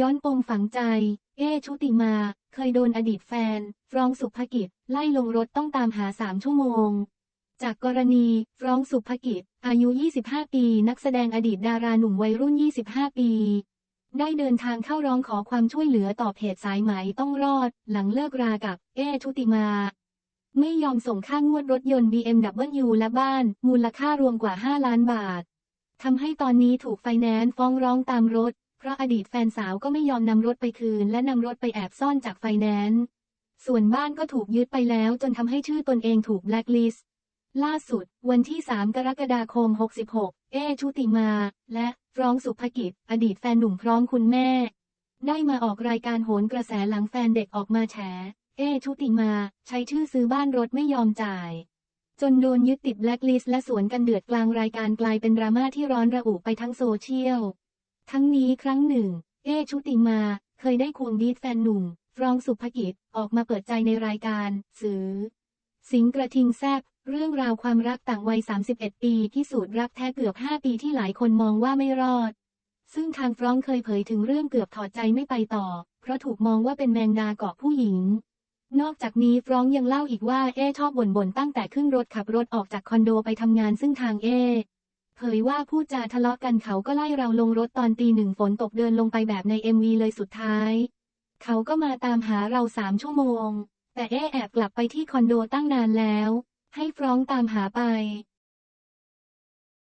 ย้อนปมฝังใจ เอชุติมา เคยโดนอดีตแฟน ฟรองสุภกิจ ไล่ลงรถต้องตามหาสามชั่วโมง จากกรณีฟรองสุภกิจ อายุ 25 ปี นักแสดงอดีตดาราหนุ่มวัยรุ่น 25 ปี ได้เดินทางเข้าร้องขอความช่วยเหลือต่อเพจสายไหมต้องรอด หลังเลิกรากับ เอชุติมา ไม่ยอมส่งค่างวดรถยนต์ BMW และบ้าน มูลค่ารวมกว่า 5 ล้านบาททำให้ตอนนี้ถูกไฟแนนซ์ฟ้องร้องตามรถ ราะอดีตแฟนสาวก็ไม่ยอมนำรถไปคืน และนำรถไปแอบซ่อนจากไฟแนนซ์ ส่วนบ้านก็ถูกยึดไปแล้วจนทำให้ชื่อตนเองถูกแบล็คลิสต์ ล่าสุด วันที่ 3 กรกฎาคม 66 เอชุติมา และฟรองสุภกิจ อดีตแฟนหนุ่มพร้อมคุณแม่ ได้มาออกรายการโหนกระแสหลังแฟนเด็กออกมาแฉ เอชุติมา ใช้ชื่อซื้อบ้านรถไม่ยอมจ่าย จนโดนยึดติดแบล็คลิสต์และสวนกันเดือดกลางรายการกลายเป็นดราม่าที่ร้อนระอุไปทั้งโซเชียล ทั้งนี้ครั้งหนึ่ง เอชุติมา เคยได้ควงดีดแฟนหนุ่ม ฟรองสุภกิจออกมาเปิดใจในรายการ สื่อ สิงกระทิงแซบเรื่องราวความรักต่างวัย 31 ปีพิสูจน์รักแท้เกือบ 5 ปีที่หลายคนมองว่าไม่รอด ซึ่งทางฟรองเคยเผยถึงเรื่องเกือบถอดใจไม่ไปต่อ เพราะถูกมองว่าเป็นแมงดาเกาะผู้หญิง นอกจากนี้ฟรองยังเล่าอีกว่าเอชอบบ่นๆตั้งแต่ขึ้นรถขับรถออกจากคอนโดไปทำงานซึ่งทางเอ เผยว่าพูดจาทะเลาะกันเขาก็ไล่เราลงรถตอนตีหนึ่งฝนตกเดินลงไปแบบใน MV เลยสุดท้าย เขาก็มาตามหาเราสามชั่วโมง แต่เอแอบกลับไปที่คอนโดตั้งนานแล้ว ให้ฟรองตามหาไป